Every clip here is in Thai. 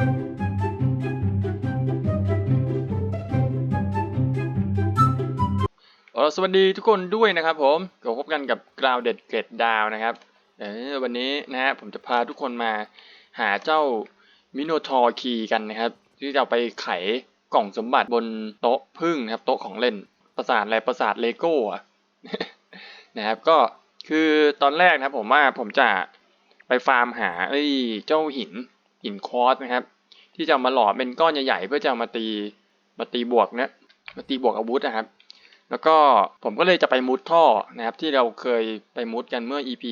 สวัสดีทุกคนด้วยนะครับผมก็พบกันกับกราวเด็ดเกรดดาวนะครับเออวันนี้นะฮะผมจะพาทุกคนมาหาเจ้ามิโนทอร์คีกันนะครับ ที่จะไปไขกล่องสมบัติบนโต๊ะพึ่งนะครับ โต๊ะของเล่นประสาทอะไรประสาทเลโก้นะครับ ก็คือตอนแรกนะครับผมว่าผมจะไปฟาร์มหาไอ้เจ้าหิน หินคอร์สนะครับ ที่จะมาหล่อเป็นก้อนใหญ่ๆเพื่อจะมาตีมาตีบวกนี่ยมาตีบวกอาวุธนะครับ แล้วก็ผมก็เลยจะไปมุดท่อนะครับ ที่เราเคยไปมุดกันเมื่อ EP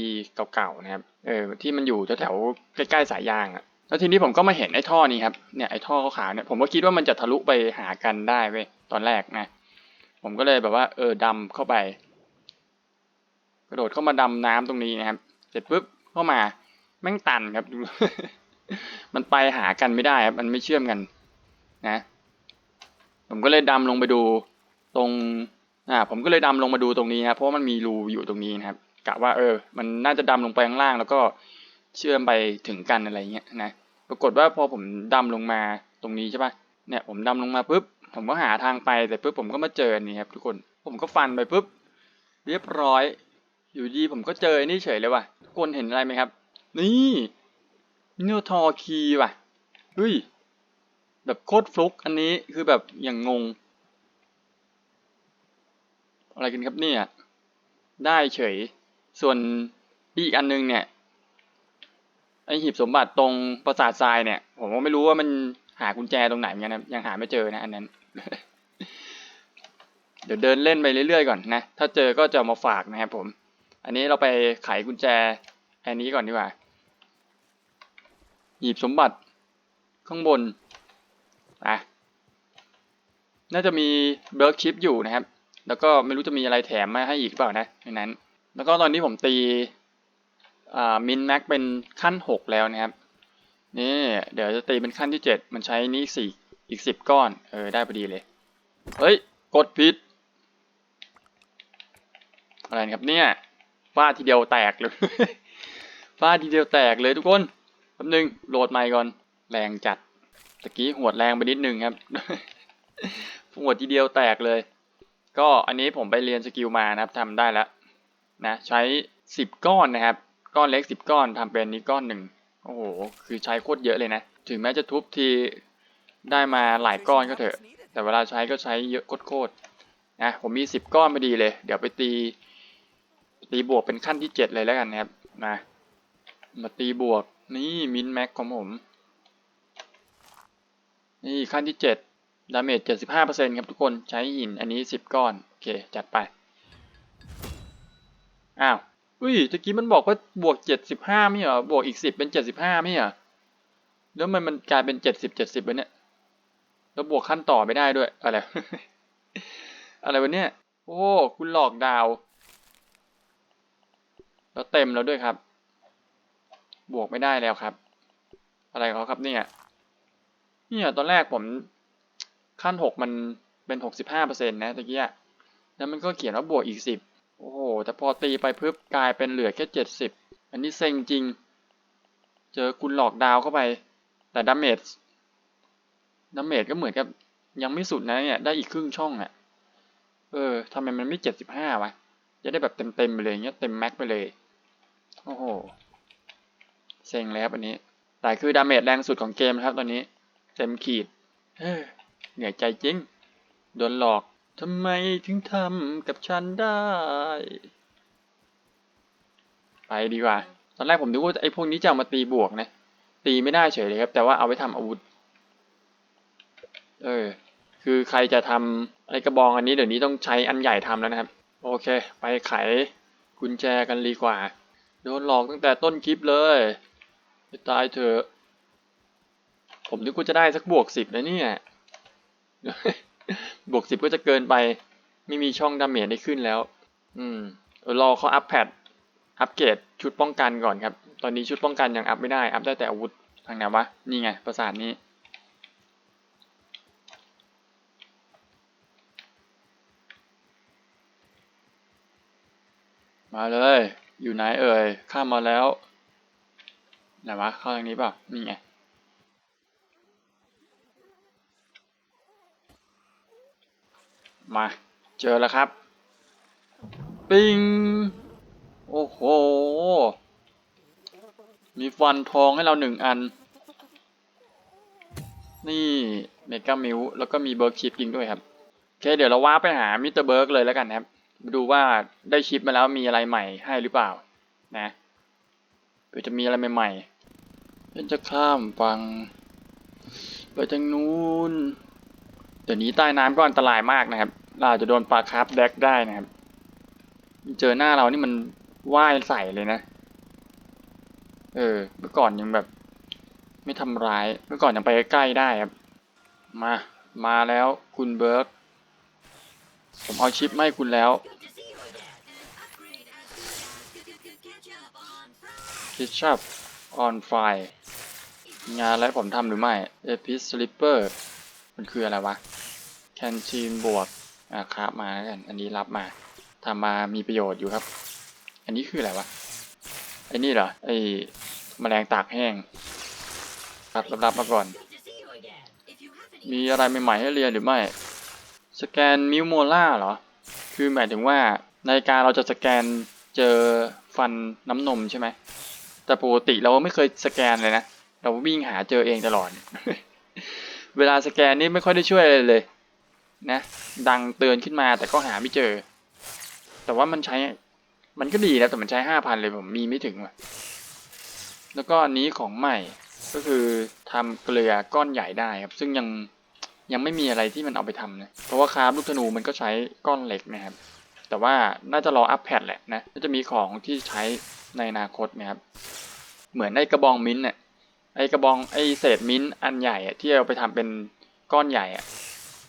เก่าๆนะครับเออที่มันอยู่แถวๆใกล้ๆสายยางอะ่ะแล้วทีนี้ผมก็มาเห็นไอ้ท่อนี้ครับเนี่ยไอ้ท่อขาวๆเนี่ยผมก็คิดว่ามันจะทะลุไปหากันได้เว้ยตอนแรกนะผมก็เลยแบบว่า เออดำเข้าไป กระโดดเข้ามาดำน้ำตรงนี้นะครับ เสร็จปุ๊บเข้ามาแม่งตันครับดู มันไปหากันไม่ได้ครับมันไม่เชื่อมกันนะ ผมก็เลยดำลงไปดูตรงอ่าผมก็เลยดำลงมาดูตรงนี้ครับเพราะมันมีรูอยู่ตรงนี้นะครับกะว่าเออ มันน่าจะดำลงไปข้างล่าง แล้วก็เชื่อมไปถึงกันอะไรเงี้ยนะปรากฏว่าพอผมดำลงมาตรงนี้ใช่ปะเนี่ยผมดำลงมาปุ๊บผมก็หาทางไปแต่ปุ๊บผมก็มาเจออันนี่ครับทุกคนผมก็ฟันไปปุ๊บเรียบร้อย อยู่ดีผมก็เจออ้นี่เฉยเลยว่ะทุกคนเห็นอะไรไหมครับ นี่ เนโทอคีว่ะเฮ้ยแบบโคตรฟลุกอันนี้คือแบบอย่างงง อะไรกันครับเนี่ย ได้เฉย ส่วนอีกอันนึงเนี่ยไอหีบสมบัติตรงปราสาททรายเนี่ย ผมก็ไม่รู้ว่ามันหากุญแจตรงไหนเหมือนกันนะยังหาไม่เจอนะอันนั้น เดี๋ยวเดินเล่นไปเรื่อยๆก่อนนะ ถ้าเจอก็จะมาฝากนะครับผม อันนี้เราไปไขกุญแจอันนี้ก่อนดีกว่า หีบสมบัติข้างบนอะน่าจะมีเบิร์กชิปอยู่นะครับ แล้วก็ไม่รู้จะมีอะไรแถมมาให้อีกเปล่านะในนั้น แล้วก็ตอนนี้ผมตีอ่ามินแม็กเป็นขั้นหกแล้วนะครับ นี่เดี๋ยวจะตีเป็นขั้นที่เจ็ดมันใช้นี้สี่อีกสิบก้อน เออ ได้พอดีเลย เฮ้ย กดผิด อะไรนะครับเนี่ยฟาดทีเดียวแตกเลยฟาดทีเดียวแตกเลยทุกคน แป๊บนึงโหลดใหม่ก่อน แรงจัดตะกี้หวดแรงไปนิดนึงครับหวดทีเดียวแตกเลย ก็อันนี้ผมไปเรียนสกิลมานะครับทำได้แล้วนะใช้สิบก้อนนะครับ ก้อนเล็กสิบก้อนทำเป็นนี้ก้อนหนึ่งโอ้โห คือใช้โคตรเยอะเลยนะ ถึงแม้จะทุบทีได้มาหลายก้อนก็เถอะ แต่เวลาใช้ก็ใช้เยอะโคตรๆนะผมมีสิบก้อนพอดีเลย เดี๋ยวไปตี ตีบวกเป็นขั้นที่เจ็ดเลยแล้วกันนะครับมาตีบวก นี่มินแม็กของผม นี่ขั้นที่เจ็ดดาเมจเจ็ดสิบห้าเปอร์เซ็นครับทุกคนใช้หินอันนี้สิบก้อน โอเค จัดไป อ้าว อุ้ยตะกี้มันบอกว่าบวกเจ็ดสิบห้าไม่เหรอ บวกอีกสิบเป็นเจ็ดสิบห้าไม่เหรอ แล้วมันมันกลายเป็นเจ็ดสิบเจ็ดสิบไปเนี่ย แล้วบวกขั้นต่อไม่ได้ด้วย อะไร อะไรวะเนี่ย โอ้ คุณหลอกดาว แล้วเต็มแล้วด้วยครับ บวกไม่ได้แล้วครับ อะไรเขาครับเนี่ยเนี่ยตอนแรกผมขั้นหกมันเป็นหกสิบห้าเปอร์เซ็นต์นะตะกี้แล้วมันก็เขียนว่าบวกอีกสิบโอ้โหแต่พอตีไปพึบกลายเป็นเหลือแค่เจ็ดสิบอันนี้เซ็งจริง เจอคุณหลอกดาวเข้าไป แต่ดาเมจดาเมจก็เหมือนกับยังไม่สุดนะเนี่ยได้อีกครึ่งช่องอะเออทำไมมันไม่เจ็ดสิบห้าวะจะได้แบบเต็มๆไปเลยเงี้ยเต็มแม็กไปเลย โอ้โห เซ็งเลยครับอันนี้แต่คือดาเมจแรงสุดของเกมครับตอนนี้ เต็มขีดเหนื่อยใจจริง โดนหลอกทำไมถึงทำกับฉันได้ ไปดีกว่า ตอนแรกผมนึกว่าไอ้พวกนี้จะเอามาตีบวกนะ ตีไม่ได้เฉยเลยครับ แต่ว่าเอาไว้ทำอาวุธ เออ คือใครจะทำไอ้กระบองอันนี้เดี๋ยวนี้ต้องใช้อันใหญ่ทำแล้วนะครับ โอเค ไปไขกุญแจกันดีกว่า โดนหลอกตั้งแต่ต้นคลิปเลย ตายเถอะ ผมนึกว่าจะได้สักบวกสิบนะเนี่ย บวกสิบก็จะเกินไป ไม่มีช่องดาเมจได้ขึ้นแล้ว อืมเอรอเขาอัพแพดอัปเกรดชุดป้องกันก่อนครับ ตอนนี้ชุดป้องกันยังอัพไม่ได้ อัพได้แต่อาวุธทางไหนวะ นี่ไง ประสาทนี้ มาเลย อยู่ไหนเอ่ย ข้ามมาแล้ว ไหนวะเข้าทางนี้เปล่านี่ไงมาเจอแล้วครับ ปิง โอ้โห มีฟันทองให้เราหนึ่งอัน นี่เมกามิวแล้วก็มีเบิร์กชิปยิงด้วยครับ โอเค เดี๋ยวเราว่าไปหามิสเตอร์เบิร์กเลยแล้วกันครับ ดูว่าได้ชิปมาแล้วมีอะไรใหม่ให้หรือเปล่า นะเดี๋ยวจะมีอะไรใหม่ๆ ฉันจะข้ามฟังไปทางนู้นเดี๋ยวนี้ใต้น้ำก็อันตรายมากนะครับเราจะโดนปลาคาร์ฟแดกได้นะครับ เจอหน้าเรานี่มันว่ายใส่เลยนะ เออ เมื่อก่อนยังแบบ ไม่ทำร้าย เมื่อก่อนยังไปใกล้ได้ครับ มา มาแล้วคุณเบิร์กผมเอาชิปมาให้คุณแล้วคิชชับออนไฟ งานอะไรผมทำหรือไม่เอพิสลิปเปอร์มันคืออะไรวะแคนชีนบวกอะครับมาแล้วกัน อันนี้รับมาทำมามีประโยชน์อยู่ครับ อันนี้คืออะไรวะ ไอ้นี่เหรอ ไอ้แมลงตากแห้ง รับรับรับมาก่อน มีอะไรใหม่ๆให้เรียนหรือไม่ สแกนมิวโมล่าเหรอ คือหมายถึงว่าในการเราจะสแกนเจอฟันน้ำนมใช่ไหม แต่ปกติเราไม่เคยสแกนเลยนะ เราวิ่งหาเจอเองตลอด เวลาสแกนนี่ไม่ค่อยได้ช่วยอะไรเลย นะ ดังเตือนขึ้นมาแต่ก็หาไม่เจอ แต่ว่ามันใช้ มันก็ดีนะแต่มันใช้ห้าพันเลยผมมีไม่ถึงว่ะ แล้วก็อันนี้ของใหม่ก็คือทำเกลือก้อนใหญ่ได้ครับ ซึ่งยังยังไม่มีอะไรที่มันเอาไปทำนะ เพราะว่าคราฟลูกธนูมันก็ใช้ก้อนเหล็กนะครับ แต่ว่าน่าจะรออัปแพดแหละนะน่าจะมีของที่ใช้ในอนาคตนะครับ เหมือนไอ้กระบองมิ้นท์เนี่ย ไอกระบองไอเศษมิ้นท์อันใหญ่อะที่เอาไปทำเป็นก้อนใหญ่อะ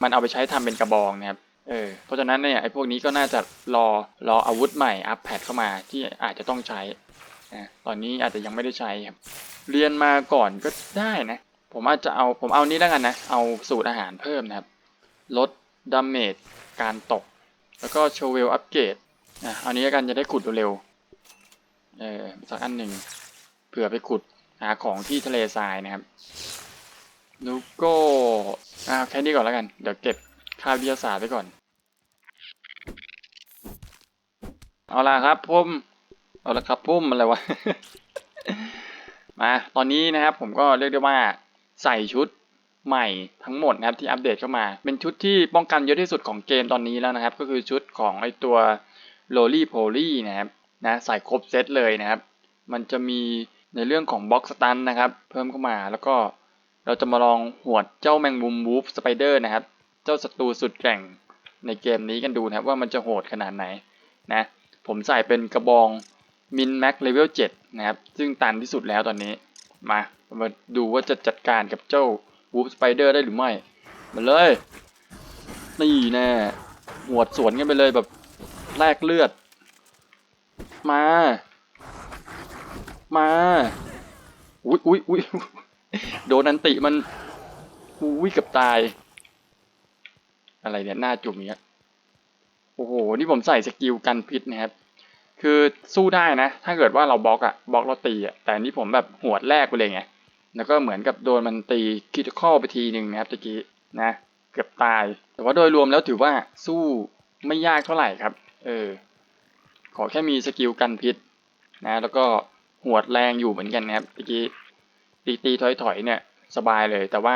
มันเอาไปใช้ทำเป็นกระบองนะครับเออเพราะฉะนั้นเนี่ยไอพวกนี้ก็น่าจะรอรออาวุธใหม่อัปแพดเข้ามาที่อาจจะต้องใช้นะตอนนี้อาจจะยังไม่ได้ใช้ครับเรียนมาก่อนก็ได้นะ ผมอาจจะเอาผมเอานี้แล้วกันนะ เอาสูตรอาหารเพิ่มนะครับ ลดดาเมจการตก แล้วก็โชว์เวลอัปเกรดอะเอานี้แล้วกันจะได้ขุดเร็วๆเออสักอันหนึ่งเผื่อไปขุด หาของที่ทะเลทรายนะครับแล้วก็อ่าแค่นี้ก่อนแล้วกัน เดี๋ยวเก็บค่าวิทยาศาสตร์ไว้ก่อน เอาละครับพุ่มเอาละครับพุ่มอะไรวะ มาตอนนี้นะครับผมก็เรียกได้ว่าใส่ชุดใหม่ทั้งหมดนะครับที่อัปเดตเข้ามา เป็นชุดที่ป้องกันเยอะที่สุดของเกมตอนนี้แล้วนะครับ ก็คือชุดของไอตัว l o l y p o l y นะครับนะใส่ครบเซตเลยนะครับ มันจะมี ในเรื่องของบ็อกสตันนะครับ เพิ่มเข้ามาแล้วก็เราจะมาลองหวดเจ้าแมงมุมวูฟสไปเดอร์นะครับ เจ้าศัตรูสุดแกร่งในเกมนี้กันดูนะครับว่ามันจะโหดขนาดไหนนะผมใส่เป็นกระบองมินแม็กเลเวล7นะครับ ซึ่งตันที่สุดแล้วตอนนี้มามาดูว่าจะจัดการกับเจ้าวูฟสไปเดอร์ได้หรือไม่ มาเลย นี่แน่หวดสวนกันไปเลยแบบแลกเลือด มา มา อุ้ยอุ้ยอุ้ยโดนอันติมัน อุ้ยเกับตาย อะไรเนี่ยหน้าจุ่มอย่างเงี้ย โอ้โห นี่ผมใส่สกิลกันพิษนะครับ คือสู้ได้นะ ถ้าเกิดว่าเราบล็อกอะบล็อกเราตีอะแต่นนี้ผมแบบหวดแรกไปเลยไง แล้วก็เหมือนกับโดนมันตีคิดข้อไปทีหนึ่งนะครับตะกี้นะ เกือบตาย แต่ว่าโดยรวมแล้วถือว่าสู้ไม่ยากเท่าไหร่ครับ เออ ขอแค่มีสกิลกันพิษนะ แล้วก็ หวดแรงอยู่เหมือนกันนะครับตะกี้ตีตีถอยถอยๆเนี่ยสบายเลย แต่ว่า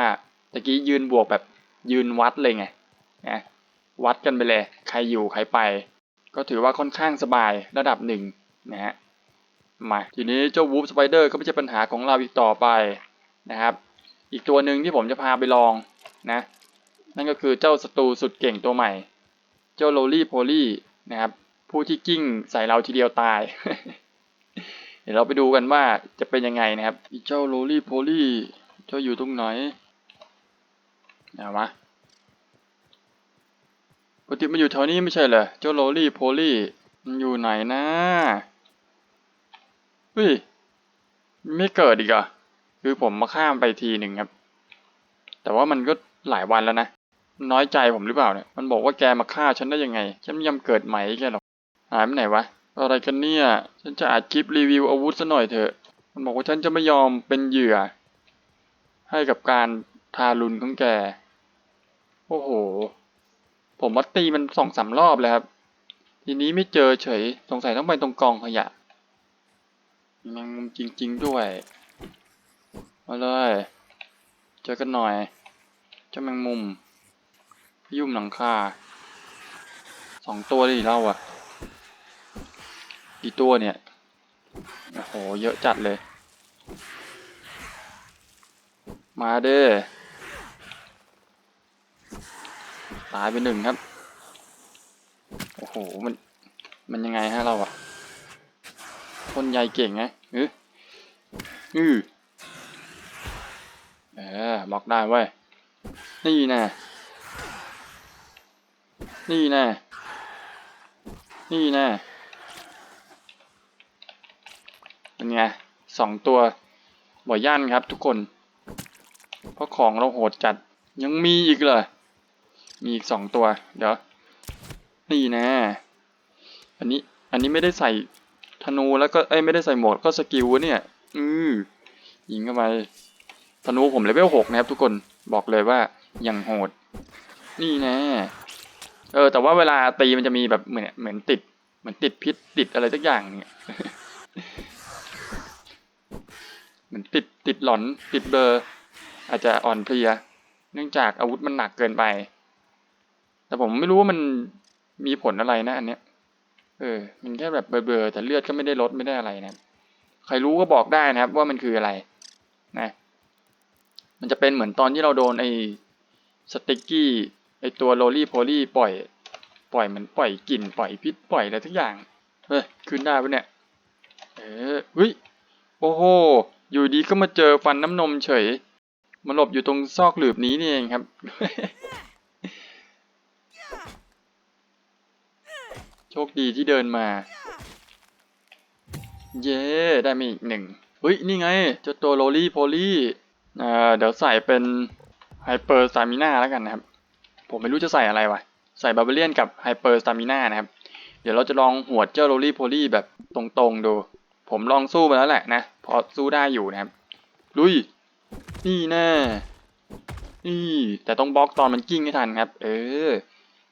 ตะกี้ยืนบวกแบบยืนวัดเลยไงนะวัดกันไปเลย ใครอยู่ใครไป ก็ถือว่าค่อนข้างสบายระดับหนึ่งนะฮะมาทีนี้เจ้าวูฟสไปเดอร์ก็ไม่ใช่ปัญหาของเราอีกต่อไปนะครับ อีกตัวหนึ่งที่ผมจะพาไปลองนะ นั่นก็คือเจ้าศัตรูสุดเก่งตัวใหม่ เจ้าโรลี่โพลี่นะครับ ผู้ที่กิ้งใส่เราทีเดียวตาย เดี๋ยวเราไปดูกันว่าจะเป็นยังไงนะครับเจ้าโรลี่โพลี่เจ้าอยู่ตรงไหนเอามาปกติมันอยู่แถวนี้ไม่ใช่เหรอเจ้าโรลี่โพลี่มันอยู่ไหนนะเฮ้ยไม่เกิดอีกอะคือผมมาข้ามไปทีหนึ่งครับ แต่ว่ามันก็หลายวันแล้วนะ น้อยใจผมหรือเปล่าเนี่ย มันบอกว่าแกมาฆ่าฉันได้ยังไง ฉันไม่ยอมเกิดใหม่แกหรอกหายไปไหนวะ อะไรกันเนี่ย ฉันจะอัดคลิปรีวิวอาวุธซะหน่อยเถอะ มันบอกว่าฉันจะไม่ยอมเป็นเหยื่อ ให้กับการทารุณของแก โอ้โห ผมว่าตีมันสองสามรอบแล้วครับ ทีนี้ไม่เจอเฉย สงสัยต้องไปตรงกองขยะมีแมงมุมจริง ๆ ด้วย มาเลย เจอกันหน่อยเจ้าแมงมุม ยุ่มหลังคาสองตัวเลยดิเราอะ กี่ตัวเนี่ย โอ้โห เยอะจัดเลย มาเด้อตายไปหนึ่งครับ โอ้โห มัน มันยังไงฮะเราอะคนใหญ่เก่งไงเอออือเออบล็อกได้เว้ย นี่แน่ นี่แน่ นี่แน่ เป็นไงสองตัวบ่อย่านครับทุกคน เพราะของเราโหดจัดยังมีอีกเหรอมีอีกสองตัว เดี๋ยว นี่น่อันนี้อันนี้ไม่ได้ใส่ธนูแล้วก็เอ้ยไม่ได้ใส่หมดก็สกิลเนี่ย อือยิงเข้าไปธนูผมเลเวลหกนะครับทุกคนบอกเลยว่ายังโหด นี่น่เออ แต่ว่าเวลาตีมันจะมีแบบเหมือนเหมือนติดเหมือนติดพิษติดอะไรสักอย่างเนี่ย เหมือนติดติดหลอนติดเบอร์ อาจจะอ่อนเพลีย เนื่องจากอาวุธมันหนักเกินไป แต่ผมไม่รู้ว่ามันมีผลอะไรนะ อันเนี้ย เออ มันแค่แบบเบลอๆแต่เลือดก็ไม่ได้ลดไม่ได้อะไรนะใครรู้ก็บอกได้นะครับ ว่ามันคืออะไร นะ มันจะเป็นเหมือนตอนที่เราโดนไอ้สติกกี้ไอ้ตัวโรลี่โพลี่ปล่อย ปล่อยมันปล่อยกลิ่นปล่อยพิษปล่อยอะไรทุกอย่าง เฮ้ยขึ้นได้ปะเนี่ย เออเฮ้ย โอ้โห อยู่ดีก็มาเจอฟันน้ำนมเฉย มาหลบอยู่ตรงซอกหลืบนี้นี่เองครับ โชคดีที่เดินมา เย้ได้มาอีกหนึ่งเฮ้ย นี่ไงเจ้าตัวโรลี่โพลี่อ่าเดี๋ยวใส่เป็นไฮเปอร์สตามิน่าแล้วกันนะครับ ผมไม่รู้จะใส่อะไรวะ ใส่บาร์เบเลียนกับไฮเปอร์สตามิน่านะครับ เดี๋ยวเราจะลองหวดเจ้าโรลี่โพลี่แบบตรงๆดู ผมลองสู้มาแล้วแหละนะ พอสู้ได้อยู่นะครับ ลุย นี่แน่นี่แต่ต้องบล็อกตอนมันกิ้งให้ทันครับ เออ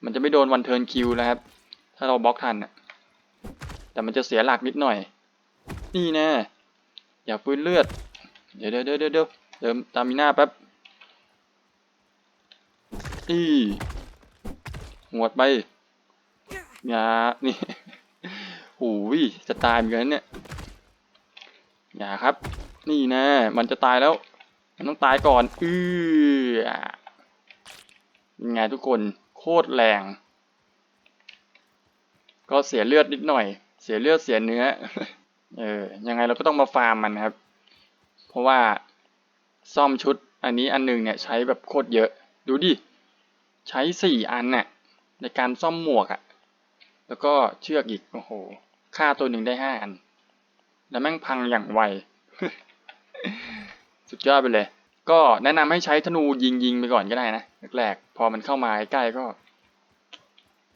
มันจะไม่โดนวันเทิร์นคิวนะครับ ถ้าเราบล็อกทันอะแต่มันจะเสียหลักนิดหน่อย นี่แน่อย่าฟื้นเลือด เดี๋ยวเดี๋ยวเดี๋ยวเดี๋ยวเติมตามิน่าแป๊บนี่หวดไปอย่านี่ โอ้ยจะตายเหมือนกันเนี่ย อย่าครับ นี่แน่มันจะตายแล้ว มันต้องตายก่อน อือยังไงทุกคน โคตรแรง ก็เสียเลือดนิดหน่อย เสียเลือดเสียเนื้อ เออ ยังไงเราก็ต้องมาฟาร์มมันครับ เพราะว่าซ่อมชุดอันนี้อันหนึงเนี่ยใช้แบบโคตรเยอะ ดูดิ ใช้สี่อันน่ะในการซ่อมหมวกอะ่ะ แล้วก็เชือกอีก โอ้โห ค่าตัวหนึ่งได้ห้าอัน แล้วแม่งพังอย่างไว สุดยอดไปเลย ก็แนะนำให้ใช้ธนูยิงยิงไปก่อนก็ได้นะแรกๆพอมันเข้ามาใกล้ก็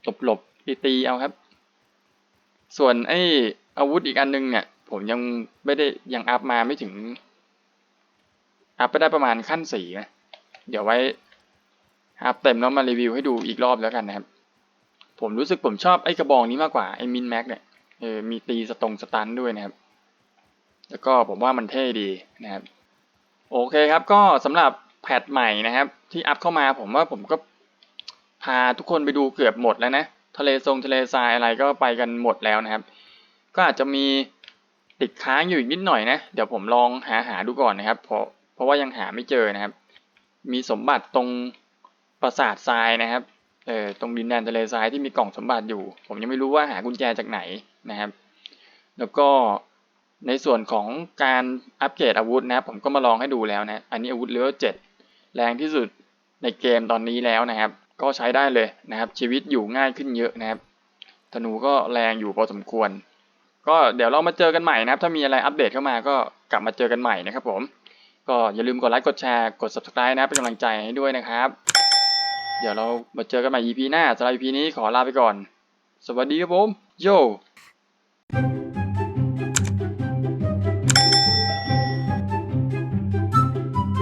หลบหลบตีตีเอาครับ ส่วนไอ้อาวุธอีกอันนึงเนี่ย ผมยังไม่ได้ยังอัพมาไม่ถึง อัพไปได้ประมาณขั้นสี่นะเดี๋ยวไว้อัพเต็มแล้วมารีวิวให้ดูอีกรอบแล้วกันนะครับ ผมรู้สึกผมชอบไอ้กระบองนี้มากกว่าไอ้มินแม็กเนี่ยเออมีตีสตรงสตันด้วยนะครับ แล้วก็ผมว่ามันเท่ดีนะครับ โอเคครับก็สำหรับแพทใหม่นะครับ ที่อัพเข้ามาผมว่าผมก็พาทุกคนไปดูเกือบหมดแล้วนะ ทะเลทรงทะเลทรายอะไรก็ไปกันหมดแล้วนะครับ ก็อาจจะมีติดค้างอยู่อีกนิดหน่อยนะ เดี๋ยวผมลองหาหาดูก่อนนะครับ เพราะเพราะว่ายังหาไม่เจอนะครับ มีสมบัติตรงปราสาททรายนะครับเออตรงดินแดนทะเลทรายที่มีกล่องสมบัติอยู่ ผมยังไม่รู้ว่าหากุญแจจากไหนนะครับ แล้วก็ ในส่วนของการอัปเกรดอาวุธนะครับผมก็มาลองให้ดูแล้วนะอันนี้อาวุธเลเวลเจ็ดแรงที่สุดในเกมตอนนี้แล้วนะครับ ก็ใช้ได้เลยนะครับ ชีวิตอยู่ง่ายขึ้นเยอะนะครับธนูก็แรงอยู่พอสมควร ก็เดี๋ยวเรามาเจอกันใหม่นะครับ ถ้ามีอะไรอัปเดตเข้ามาก็กลับมาเจอกันใหม่นะครับผมก็อย่าลืมกดไลค์กดแชร์กด subscribe นะครับเป็นกำลังใจให้ด้วยนะครับ เดี๋ยวเรามาเจอกันใหม่ EP หน้าสำหรับ EP นี้ขอลาไปก่อน สวัสดีครับผมโย